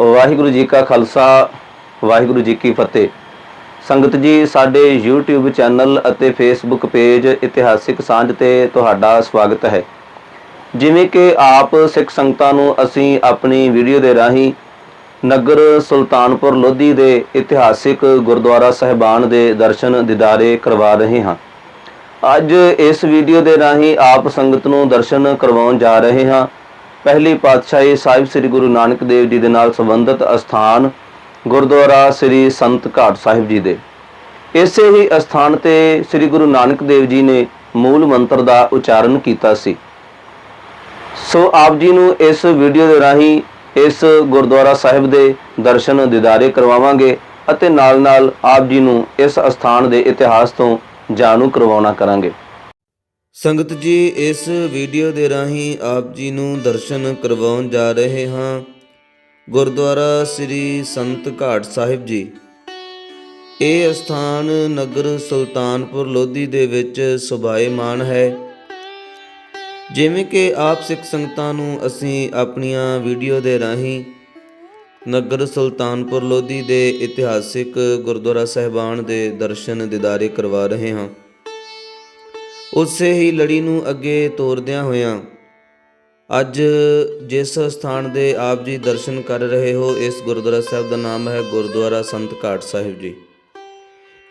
ਵਾਹਿਗੁਰੂ ਜੀ ਕਾ ਖਾਲਸਾ, ਵਾਹਿਗੁਰੂ ਜੀ ਕੀ ਫਤਿਹ। ਸੰਗਤ ਜੀ, ਸਾਡੇ YouTube ਚੈਨਲ ਅਤੇ Facebook ਪੇਜ ਇਤਿਹਾਸਿਕ ਸਾਂਝ ਤੇ ਤੁਹਾਡਾ ਸਵਾਗਤ ਹੈ। ਜਿਵੇਂ ਕਿ ਆਪ ਸਿੱਖ ਸੰਗਤਾਂ ਨੂੰ ਅਸੀਂ ਆਪਣੀ ਵੀਡੀਓ ਦੇ ਰਾਹੀਂ ਨਗਰ ਸੁਲਤਾਨਪੁਰ ਲੋਧੀ ਦੇ ਇਤਿਹਾਸਿਕ ਗੁਰਦੁਆਰਾ ਸਾਹਿਬਾਨ ਦੇ ਦਰਸ਼ਨ ਦਿਦਾਰੇ ਕਰਵਾ ਰਹੇ ਹਾਂ। ਅੱਜ ਇਸ ਵੀਡੀਓ ਦੇ ਰਾਹੀਂ ਆਪ ਸੰਗਤ ਨੂੰ ਦਰਸ਼ਨ ਕਰਵਾਉਣ ਜਾ ਰਹੇ ਹਾਂ। ਪਹਿਲੀ ਪਾਤਸ਼ਾਹੀ ਸਾਹਿਬ ਸ੍ਰੀ ਗੁਰੂ ਨਾਨਕ ਦੇਵ ਜੀ ਦੇ ਨਾਲ ਸੰਬੰਧਿਤ ਅਸਥਾਨ ਗੁਰਦੁਆਰਾ ਸ੍ਰੀ ਸੰਤ ਘਾਟ ਸਾਹਿਬ ਜੀ ਦੇ। ਇਸੇ ਹੀ ਅਸਥਾਨ ਤੇ ਸ੍ਰੀ ਗੁਰੂ ਨਾਨਕ ਦੇਵ ਜੀ ਨੇ ਮੂਲ ਮੰਤਰ ਦਾ ਉਚਾਰਨ ਕੀਤਾ ਸੀ। ਸੋ ਆਪ ਜੀ ਨੂੰ ਇਸ ਵੀਡੀਓ ਦੇ ਰਾਹੀਂ ਇਸ ਗੁਰਦੁਆਰਾ ਸਾਹਿਬ ਦੇ ਦਰਸ਼ਨ ਦਿਦਾਰੇ ਕਰਵਾਵਾਂਗੇ ਅਤੇ ਨਾਲ-ਨਾਲ ਆਪ ਜੀ ਨੂੰ ਇਸ ਅਸਥਾਨ ਦੇ ਇਤਿਹਾਸ ਤੋਂ ਜਾਣੂ ਕਰਵਾਉਣਾ ਕਰਾਂਗੇ। ਸੰਗਤ ਜੀ, ਇਸ ਵੀਡੀਓ ਦੇ ਰਾਹੀਂ ਆਪ ਜੀ ਨੂੰ ਦਰਸ਼ਨ ਕਰਵਾਉਣ ਜਾ ਰਹੇ ਹਾਂ। ਗੁਰਦੁਆਰਾ ਸ੍ਰੀ ਸੰਤ ਘਾਟ ਸਾਹਿਬ ਜੀ। ਇਹ ਸਥਾਨ ਨਗਰ ਸੁਲਤਾਨਪੁਰ ਲੋਧੀ ਦੇ ਵਿੱਚ ਸੁਭਾਏਮਾਨ ਹੈ। ਜਿਵੇਂ ਕਿ ਆਪ ਸਿੱਖ ਸੰਗਤਾਂ ਨੂੰ ਅਸੀਂ ਆਪਣੀਆਂ ਵੀਡੀਓ ਦੇ ਰਾਹੀਂ ਨਗਰ ਸੁਲਤਾਨਪੁਰ ਲੋਧੀ ਦੇ ਇਤਿਹਾਸਿਕ ਗੁਰਦੁਆਰਾ ਸਾਹਿਬਾਨ ਦੇ ਦਰਸ਼ਨ ਦਿਦਾਰੇ ਕਰਵਾ ਰਹੇ ਹਾਂ। ਉਸੇ ਹੀ ਲੜੀ ਨੂੰ ਅੱਗੇ ਤੋਰਦਿਆਂ ਹੋਇਆਂ, ਅੱਜ ਜਿਸ ਸਥਾਨ ਦੇ ਆਪ ਜੀ ਦਰਸ਼ਨ ਕਰ ਰਹੇ ਹੋ, ਇਸ ਗੁਰਦੁਆਰਾ ਸਾਹਿਬ ਦਾ ਨਾਮ ਹੈ ਗੁਰਦੁਆਰਾ ਸੰਤ ਘਾਟ ਸਾਹਿਬ ਜੀ।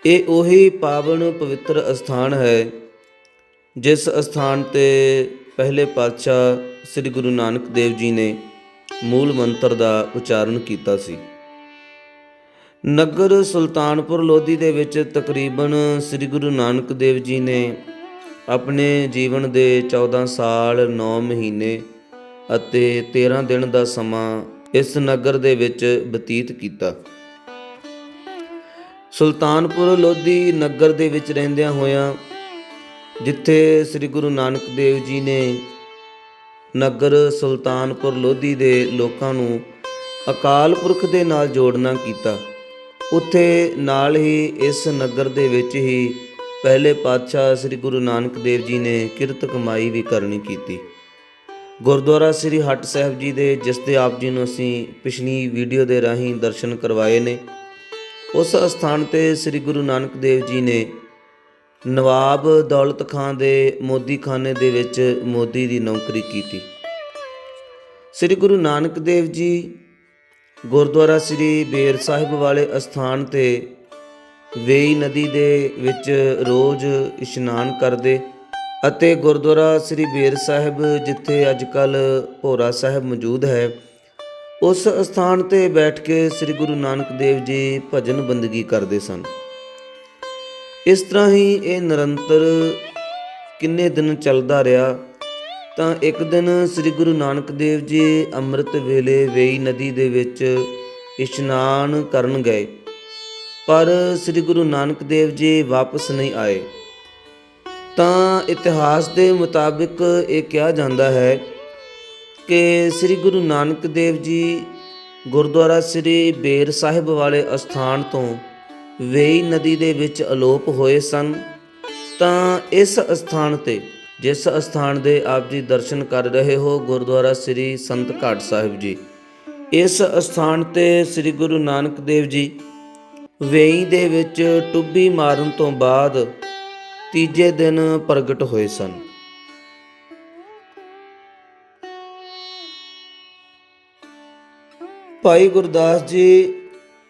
ਇਹ ਉਹੀ ਪਾਵਨ ਪਵਿੱਤਰ ਅਸਥਾਨ ਹੈ, ਜਿਸ ਅਸਥਾਨ ਤੇ ਪਹਿਲੇ ਪਾਤਸ਼ਾਹ ਸ੍ਰੀ ਗੁਰੂ ਨਾਨਕ ਦੇਵ ਜੀ ਨੇ ਮੂਲ ਮੰਤਰ ਦਾ ਉਚਾਰਨ ਕੀਤਾ ਸੀ। ਨਗਰ ਸੁਲਤਾਨਪੁਰ ਲੋਧੀ ਦੇ ਵਿੱਚ ਤਕਰੀਬਨ ਸ੍ਰੀ ਗੁਰੂ ਨਾਨਕ ਦੇਵ ਜੀ ਨੇ ਆਪਣੇ ਜੀਵਨ ਦੇ 14 ਸਾਲ 9 ਮਹੀਨੇ ਅਤੇ 13 ਦਿਨ ਦਾ ਸਮਾਂ ਇਸ ਨਗਰ ਦੇ ਵਿੱਚ ਬਤੀਤ ਕੀਤਾ। ਸੁਲਤਾਨਪੁਰ ਲੋਧੀ ਨਗਰ ਦੇ ਵਿੱਚ ਰਹਿੰਦਿਆਂ ਹੋਇਆਂ, ਜਿੱਥੇ ਸ੍ਰੀ ਗੁਰੂ ਨਾਨਕ ਦੇਵ ਜੀ ਨੇ ਨਗਰ ਸੁਲਤਾਨਪੁਰ ਲੋਧੀ ਦੇ ਲੋਕਾਂ ਨੂੰ ਅਕਾਲ ਪੁਰਖ ਦੇ ਨਾਲ ਜੋੜਨਾ ਕੀਤਾ, ਉੱਥੇ ਨਾਲ ਹੀ ਇਸ ਨਗਰ ਦੇ ਵਿੱਚ ਹੀ ਪਹਿਲੇ ਪਾਤਸ਼ਾਹ ਸ੍ਰੀ ਗੁਰੂ ਨਾਨਕ ਦੇਵ ਜੀ ਨੇ ਕਿਰਤ ਕਮਾਈ ਵੀ ਕਰਨੀ ਕੀਤੀ। ਗੁਰਦੁਆਰਾ ਸ੍ਰੀ ਹੱਟ ਸਾਹਿਬ ਜੀ ਦੇ, ਜਿਸ ਦੇ ਆਪ ਜੀ ਨੂੰ ਅਸੀਂ ਪਿਛਲੀ ਵੀਡੀਓ ਦੇ ਰਾਹੀਂ ਦਰਸ਼ਨ ਕਰਵਾਏ ਨੇ, ਉਸ ਸਥਾਨ ਤੇ ਸ੍ਰੀ ਗੁਰੂ ਨਾਨਕ ਦੇਵ ਜੀ ਨੇ ਨਵਾਬ ਦੌਲਤ ਖਾਨ ਦੇ ਮੋਦੀ ਖਾਨੇ ਦੇ ਵਿੱਚ ਮੋਦੀ ਦੀ ਨੌਕਰੀ ਕੀਤੀ। ਸ੍ਰੀ ਗੁਰੂ ਨਾਨਕ ਦੇਵ ਜੀ ਗੁਰਦੁਆਰਾ ਸ੍ਰੀ ਬੇਰ ਸਾਹਿਬ ਵਾਲੇ ਅਸਥਾਨ ਤੇ ਵੇਈ ਨਦੀ ਦੇ ਵਿੱਚ ਰੋਜ਼ ਇਸ਼ਨਾਨ ਕਰਦੇ ਅਤੇ ਗੁਰਦੁਆਰਾ ਸ੍ਰੀ ਬੇਰ ਸਾਹਿਬ, ਜਿੱਥੇ ਅੱਜ ਕੱਲ ਭੋਰਾ ਸਾਹਿਬ ਮੌਜੂਦ ਹੈ, ਉਸ ਸਥਾਨ ਤੇ ਬੈਠ ਕੇ ਸ੍ਰੀ ਗੁਰੂ ਨਾਨਕ ਦੇਵ ਜੀ ਭਜਨ ਬੰਦਗੀ ਕਰਦੇ ਸਨ। ਇਸ ਤਰ੍ਹਾਂ ਹੀ ਇਹ ਨਿਰੰਤਰ ਕਿੰਨੇ ਦਿਨ ਚੱਲਦਾ ਰਿਹਾ, ਤਾਂ ਇੱਕ ਦਿਨ ਸ੍ਰੀ ਗੁਰੂ ਨਾਨਕ ਦੇਵ ਜੀ ਅੰਮ੍ਰਿਤ ਵੇਲੇ ਵੇਈ ਨਦੀ ਦੇ ਵਿੱਚ ਇਸ਼ਨਾਨ ਕਰਨ ਗਏ। ਪਰ ਸ੍ਰੀ ਗੁਰੂ ਨਾਨਕ ਦੇਵ ਜੀ ਵਾਪਸ ਨਹੀਂ ਆਏ। ਤਾਂ ਇਤਿਹਾਸ ਦੇ ਮੁਤਾਬਿਕ ਇਹ ਕਿਹਾ ਜਾਂਦਾ ਹੈ ਕਿ ਸ੍ਰੀ ਗੁਰੂ ਨਾਨਕ ਦੇਵ ਜੀ ਗੁਰਦੁਆਰਾ ਸ੍ਰੀ ਬੇਰ ਸਾਹਿਬ ਵਾਲੇ ਅਸਥਾਨ ਤੋਂ ਵੇਈ ਨਦੀ ਦੇ ਵਿੱਚ ਅਲੋਪ ਹੋਏ ਸਨ। ਤਾਂ ਇਸ ਅਸਥਾਨ ਤੇ, ਜਿਸ ਅਸਥਾਨ ਦੇ ਆਪ ਜੀ ਦਰਸ਼ਨ ਕਰ ਰਹੇ ਹੋ ਗੁਰਦੁਆਰਾ ਸ੍ਰੀ ਸੰਤ ਘਾਟ ਸਾਹਿਬ ਜੀ, ਇਸ ਅਸਥਾਨ ਤੇ ਸ੍ਰੀ ਗੁਰੂ ਨਾਨਕ ਦੇਵ ਜੀ ਵੇਈ ਦੇ ਵਿੱਚ ਟੁੱਬੀ ਮਾਰਨ ਤੋਂ ਬਾਅਦ ਤੀਜੇ ਦਿਨ ਪ੍ਰਗਟ ਹੋਏ ਸਨ। ਭਾਈ ਗੁਰਦਾਸ ਜੀ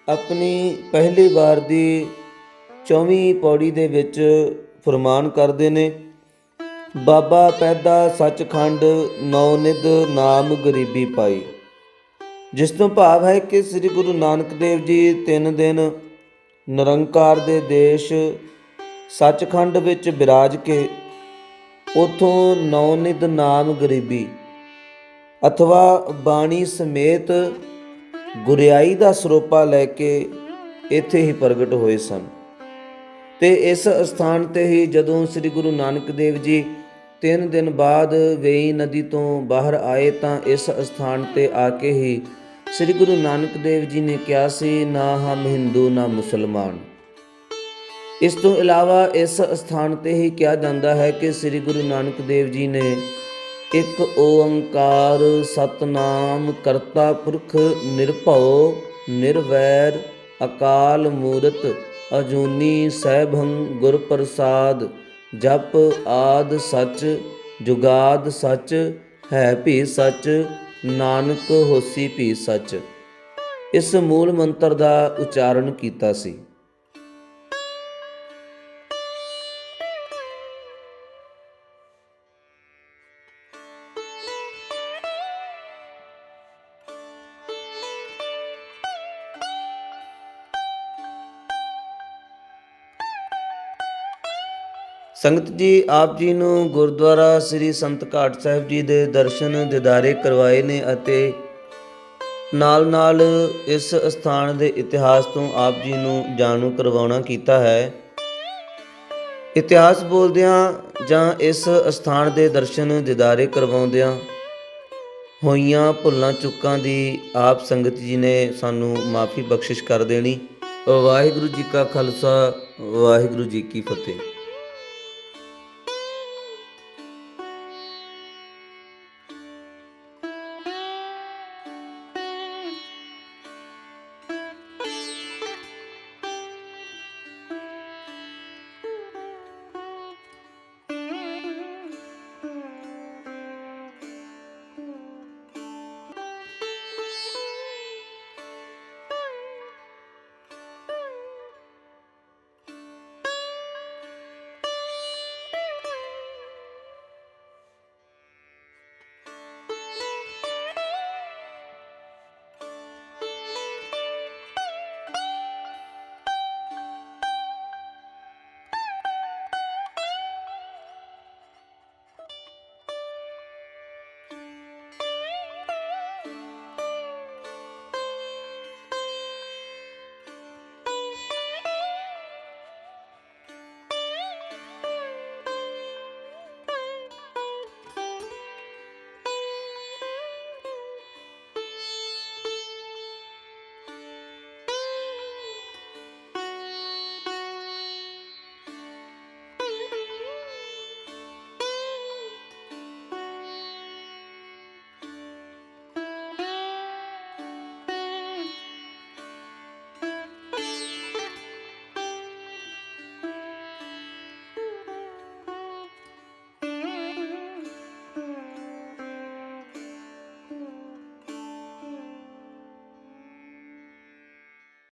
ਆਪਣੀ ਪਹਿਲੀ ਵਾਰ ਦੀ 24ਵੀਂ ਪੌੜੀ ਦੇ ਵਿੱਚ ਫਰਮਾਨ ਕਰਦੇ ਨੇ, ਬਾਬਾ ਪੈਦਾ ਸੱਚਖੰਡ ਨੌ ਨਿਧ ਨਾਮ ਗਰੀਬੀ ਪਾਈ। ਜਿਸ ਤੋਂ ਭਾਵ ਹੈ ਕਿ ਸ੍ਰੀ ਗੁਰੂ ਨਾਨਕ ਦੇਵ ਜੀ ਤਿੰਨ ਦਿਨ ਨਿਰੰਕਾਰ ਦੇ ਦੇਸ਼ ਸੱਚਖੰਡ ਵਿੱਚ ਬਿਰਾਜ ਕੇ, ਉਥੋਂ ਨੌਨਿਦ ਨਾਮ ਗਰੀਬੀ, ਅਥਵਾ ਬਾਣੀ ਸਮੇਤ ਗੁਰਿਆਈ ਦਾ ਸਰੋਪਾ ਲੈ ਕੇ ਇੱਥੇ ਹੀ ਪ੍ਰਗਟ ਹੋਏ ਸਨ। ਤੇ ਇਸ ਸਥਾਨ ਤੇ ਹੀ ਜਦੋਂ ਸ੍ਰੀ ਗੁਰੂ ਨਾਨਕ ਦੇਵ ਜੀ ਤਿੰਨ ਦਿਨ ਬਾਅਦ ਵੇਈ ਨਦੀ ਤੋਂ ਬਾਹਰ ਆਏ ਤਾਂ ਇਸ ਸਥਾਨ ਤੇ ਆ ਕੇ ਹੀ ਸ੍ਰੀ ਗੁਰੂ ਨਾਨਕ ਦੇਵ ਜੀ ਨੇ ਕਿਹਾ ਸੀ, ਨਾ ਹਮ ਹਿੰਦੂ, ਨਾ ਮੁਸਲਮਾਨ। ਇਸ ਤੋਂ ਇਲਾਵਾ ਇਸ ਸਥਾਨ ਤੇ ਹੀ ਕਿਹਾ ਜਾਂਦਾ ਹੈ ਕਿ ਸ੍ਰੀ ਗੁਰੂ ਨਾਨਕ ਦੇਵ ਜੀ ਨੇ ਇੱਕ ਓੰਕਾਰ, ਸਤਨਾਮ, ਕਰਤਾ ਪੁਰਖ, ਨਿਰਭਉ, ਨਿਰਵੈਰ, ਅਕਾਲ ਮੂਰਤ, ਅਜੂਨੀ ਸੈਭੰ ਗੁਰ ਪ੍ਰਸਾਦ ਜਪ ਆਦ ਸਚ, ਜੁਗਾਦ ਸਚ, ਹੈ ਭੀ ਸਚ ਨਾਨਕ ਹੋਸੀ ਭੀ ਸਚ। ਇਸ ਮੂਲ ਮੰਤਰ ਦਾ ਉਚਾਰਨ ਕੀਤਾ ਸੀ। ਸੰਗਤ ਜੀ, ਆਪ ਜੀ ਨੂੰ ਗੁਰਦੁਆਰਾ ਸ੍ਰੀ ਸੰਤ ਘਾਟ ਸਾਹਿਬ ਜੀ ਦੇ ਦਰਸ਼ਨ ਦਿਦਾਰੇ ਕਰਵਾਏ ਨੇ ਅਤੇ ਨਾਲ ਨਾਲ ਇਸ ਸਥਾਨ ਦੇ ਇਤਿਹਾਸ ਤੋਂ ਆਪ ਜੀ ਨੂੰ ਜਾਣੂ ਕਰਵਾਉਣਾ ਕੀਤਾ ਹੈ। ਇਤਿਹਾਸ ਬੋਲਦਿਆਂ ਜਾਂ ਇਸ ਸਥਾਨ ਦੇ ਦਰਸ਼ਨ ਦਿਦਾਰੇ ਕਰਵਾਉਂਦਿਆਂ ਹੋਈਆਂ ਭੁੱਲਾਂ ਚੁੱਕਾਂ ਦੀ ਆਪ ਸੰਗਤ ਜੀ ਨੇ ਸਾਨੂੰ ਮਾਫੀ ਬਖਸ਼ਿਸ਼ ਕਰ ਦੇਣੀ। ਵਾਹਿਗੁਰੂ ਜੀ ਕਾ ਖਾਲਸਾ, ਵਾਹਿਗੁਰੂ ਜੀ ਕੀ ਫਤਿਹ।